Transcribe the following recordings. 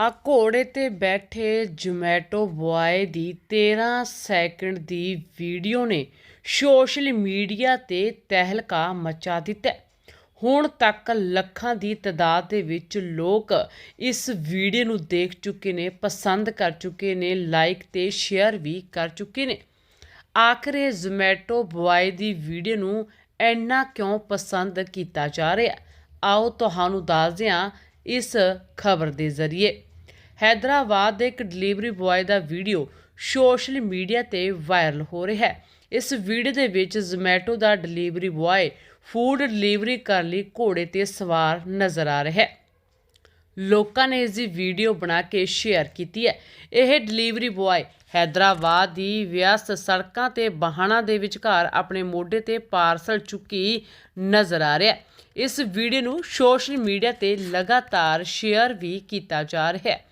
ਆ ਘੋੜੇ ਤੇ ਬੈਠੇ ਜੋਮੈਟੋ ਬੁਆਏ ਦੀ 13 ਸੈਕਿੰਡ ਦੀ ਵੀਡੀਓ ਨੇ ਸੋਸ਼ਲ ਮੀਡੀਆ ਤੇ ਤਹਿਲਕਾ ਮਚਾ ਦਿੱਤਾ। ਹੁਣ ਤੱਕ ਲੱਖਾਂ ਦੀ ਤਾਦਾਦ ਦੇ ਵਿੱਚ ਲੋਕ ਇਸ ਵੀਡੀਓ ਨੂੰ ਦੇਖ ਚੁੱਕੇ ਨੇ, ਪਸੰਦ ਕਰ ਚੁੱਕੇ ਨੇ ਲਾਈਕ ਤੇ ਸ਼ੇਅਰ ਵੀ ਕਰ ਚੁੱਕੇ ਨੇ। ਆਖਰੇ ਜ਼ੋਮੈਟੋ ਬੁਆਏ ਦੀ ਵੀਡੀਓ ਨੂੰ ਇੰਨਾ ਕਿਉਂ ਪਸੰਦ ਕੀਤਾ ਜਾ ਰਿਹਾ? ਆਓ ਤੁਹਾਨੂੰ ਦੱਸਦੇ ਹਾਂ ਇਸ ਖਬਰ ਦੇ ਜ਼ਰੀਏ। ਹੈਦਰਾਬਾਦ ਦੇ ਇੱਕ ਡਿਲੀਵਰੀ ਬੁਆਏ ਦਾ ਵੀਡੀਓ ਸੋਸ਼ਲ ਮੀਡੀਆ ਤੇ ਵਾਇਰਲ ਹੋ ਰਿਹਾ ਹੈ। ਇਸ ਵੀਡੀਓ ਦੇ ਵਿੱਚ ਜ਼ੋਮੈਟੋ ਦਾ ਡਿਲੀਵਰੀ ਬੁਆਏ ਫੂਡ ਡਿਲੀਵਰੀ ਕਰਨ ਲਈ ਘੋੜੇ ਤੇ ਸਵਾਰ ਨਜ਼ਰ ਆ ਰਿਹਾ ਹੈ। ਲੋਕਾਂ ਨੇ ਇਸ ਦੀ ਵੀਡੀਓ ਬਣਾ ਕੇ ਸ਼ੇਅਰ ਕੀਤੀ ਹੈ। ਇਹ ਡਿਲੀਵਰੀ ਬੁਆਏ ਹੈਦਰਾਬਾਦ ਦੀ ਵਿਅਸਤ ਸੜਕਾਂ ਤੇ ਵਾਹਨਾਂ ਦੇ ਵਿਚਕਾਰ ਆਪਣੇ ਮੋਢੇ ਤੇ ਪਾਰਸਲ ਚੁੱਕੀ ਨਜ਼ਰ ਆ ਰਿਹਾ ਇਸ ਵੀਡੀਓ ਨੂੰ ਸੋਸ਼ਲ ਮੀਡੀਆ ਤੇ ਲਗਾਤਾਰ ਸ਼ੇਅਰ ਵੀ ਕੀਤਾ ਜਾ ਰਿਹਾ ਹੈ।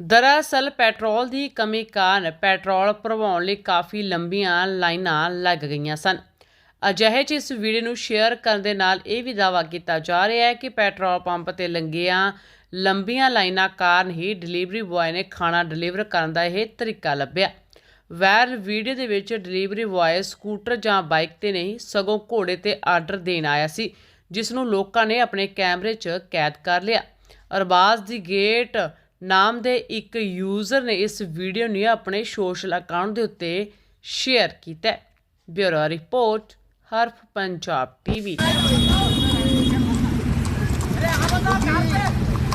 ਦਰਅਸਲ ਪੈਟਰੋਲ ਦੀ ਕਮੀ ਕਾਰਨ ਪੈਟਰੋਲ ਭਰਵਾਉਣ ਲਈ ਕਾਫੀ ਲੰਬੀਆਂ ਲਾਈਨਾਂ ਲੱਗ ਗਈਆਂ ਸਨ। ਅਜਿਹੇ 'ਚ ਇਸ ਵੀਡੀਓ ਨੂੰ ਸ਼ੇਅਰ ਕਰਨ ਦੇ ਨਾਲ ਇਹ ਵੀ ਦਾਅਵਾ ਕੀਤਾ ਜਾ ਰਿਹਾ ਹੈ ਕਿ ਪੈਟਰੋਲ ਪੰਪ ਤੇ ਲੰਗੀਆਂ ਲੰਬੀਆਂ ਲਾਈਨਾਂ ਕਾਰਨ ਹੀ ਡਿਲੀਵਰੀ ਬੁਆਏ ਨੇ ਖਾਣਾ ਡਿਲੀਵਰ ਕਰਨ ਦਾ ਇਹ ਤਰੀਕਾ ਲੱਭਿਆ। ਵੈਰ ਵੀਡੀਓ ਦੇ ਵਿੱਚ ਡਿਲੀਵਰੀ ਬੁਆਏ ਸਕੂਟਰ ਜਾਂ ਬਾਈਕ ਤੇ ਨਹੀਂ, ਸਗੋਂ ਘੋੜੇ ਤੇ ਆਰਡਰ ਦੇਣ ਆਇਆ ਸੀ ਜਿਸ ਨੂੰ ਲੋਕਾਂ ਨੇ ਆਪਣੇ ਕੈਮਰੇ 'ਚ ਕੈਦ ਕਰ ਲਿਆ। ਅਰਬਾਜ਼ ਦੀ ਗੇਟ ਨਾਮ ਦੇ ਇੱਕ ਯੂਜ਼ਰ ਨੇ ਇਸ ਵੀਡੀਓ ਨੂੰ ਆਪਣੇ ਸੋਸ਼ਲ ਅਕਾਊਂਟ ਦੇ ਉੱਤੇ ਸ਼ੇਅਰ ਕੀਤਾ bureau report, Haraf Punjab TV.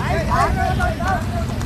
ਅਰੇ